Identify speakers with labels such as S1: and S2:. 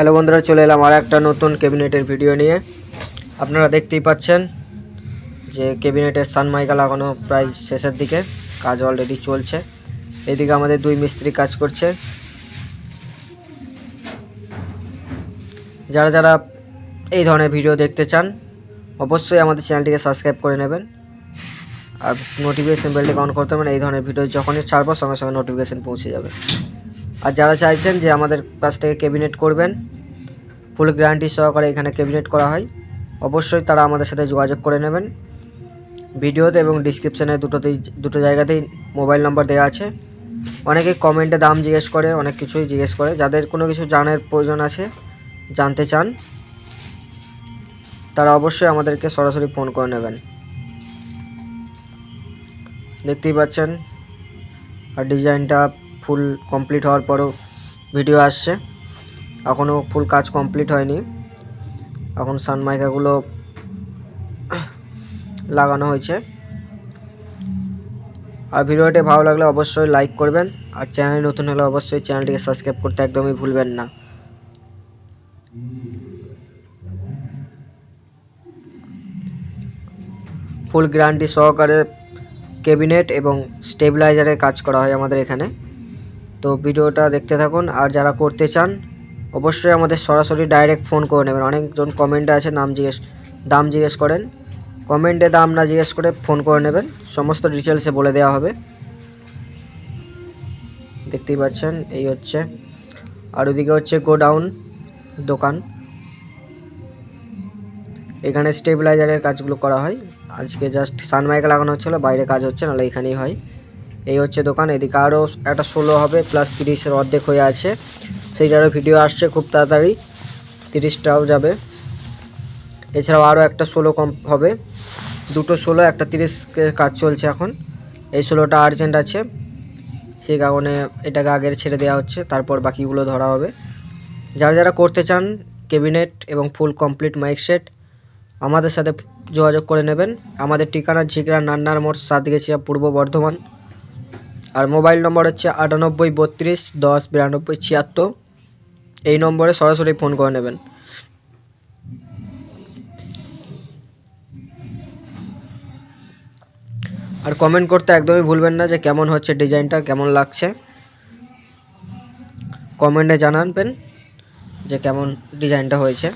S1: Hello বন্ধুরা, চলে এলাম আর একটা নতুন ক্যাবিনেটের ভিডিও নিয়ে। আপনারা দেখতেই পাচ্ছেন যে ক্যাবিনেটের সানমাইকা লাগানো প্রায় শেষের দিকে, কাজ অলরেডি চলছে। এদিকে আমাদের দুই মিস্ত্রি কাজ করছে। যারা যারা এই ধরনের ভিডিও দেখতে চান, অবশ্যই আমাদের চ্যানেলটিকে সাবস্ক্রাইব করে নেবেন। আর নোটিফিকেশন বেলটিকে অন করতে পারেন এই ধরনের ভিডিও যখনই ছাড়বো সঙ্গে সঙ্গে নোটিফিকেশন পৌঁছে যাবে। আর যারা চাইছেন যে আমাদের কাছ থেকে ক্যাবিনেট করবেন, ফুল গ্যারান্টি সহকারে এখানে ক্যাবিনেট করা হয়, অবশ্যই তারা আমাদের সাথে যোগাযোগ করে নেবেন। ভিডিওতে এবং ডিসক্রিপশানে দুটোতেই, দুটো জায়গাতেই মোবাইল নাম্বার দেওয়া আছে। অনেকে কমেন্টে দাম জিজ্ঞেস করে, অনেক কিছুই জিজ্ঞেস করে। যাদের কোনো কিছু জানার প্রয়োজন আছে, জানতে চান, তারা অবশ্যই আমাদেরকে সরাসরি ফোন করে নেবেন। দেখতেই পাচ্ছেন, আর ডিজাইনটা ফুল কমপ্লিট হওয়ার পরও ভিডিও আসছে। এখনও ফুল কাজ কমপ্লিট হয়নি। এখন সানমাইকাগুলো লাগানো হয়েছে। আর ভিডিওটি ভালো লাগলে অবশ্যই লাইক করবেন। আর চ্যানেল নতুন হলে অবশ্যই চ্যানেলটিকে সাবস্ক্রাইব করতে একদমই ভুলবেন না। ফুল গ্যারান্টি সহকারে ক্যাবিনেট এবং স্টেবিলাইজারের কাজ করা হয় আমাদের এখানে। তো ভিডিওটা দেখতে থাকুন, আর যারা করতে চান, অবশ্যই আমাদের সরাসরি ডাইরেক্ট ফোন করে নেবেন। অনেকজন কমেন্টে আছে, নাম জিজ্ঞেস, দাম জিজ্ঞেস করেন। কমেন্টে দাম না জিজ্ঞেস করে ফোন করে নেবেন। সমস্ত ডিটেলসে বলে দেওয়া হবে। দেখতেই পাচ্ছেন, এই হচ্ছে। আর ওদিকে হচ্ছে গোডাউন দোকান। এখানে স্টেবিলাইজারের কাজগুলো করা হয়। আজকে জাস্ট সানমাইকা লাগানো হচ্ছিল, বাইরে কাজ হচ্ছে, নাহলে এখানেই হয়। এই হচ্ছে দোকান, এদিকে আরও একটা ষোলো হবে প্লাস তিরিশের অর্ধেক হয়ে আছে। সেইটারও ভিডিও আসছে খুব তাড়াতাড়ি, তিরিশটাও যাবে। এছাড়াও আরও একটা ষোলো কম হবে, দুটো ষোলো, একটা তিরিশকে কাজ চলছে এখন। এই ষোলোটা আর্জেন্ট আছে, সেই কারণে এটাকে আগের ছেড়ে দেওয়া হচ্ছে, তারপর বাকিগুলো ধরা হবে। যারা যারা করতে চান ক্যাবিনেট এবং ফুল কমপ্লিট মাইক সেট আমাদের সাথে যোগাযোগ করে নেবেন। আমাদের ঠিকানা ঝিগড়া নান্নার মোড়, সাতগেছিয়া পূর্ব বর্ধমান। আর মোবাইল নম্বর হচ্ছে আটানব্বই, বত্রিশ, দশ, বিরানব্বই, ছিয়াত্তর। এই নম্বরে সরাসরি ফোন করে নেবেন। আর কমেন্ট করতে একদমই ভুলবেন না যে কেমন হচ্ছে ডিজাইনটা, কেমন লাগছে। কমেন্টে জানাবেন যে কেমন ডিজাইনটা হয়েছে।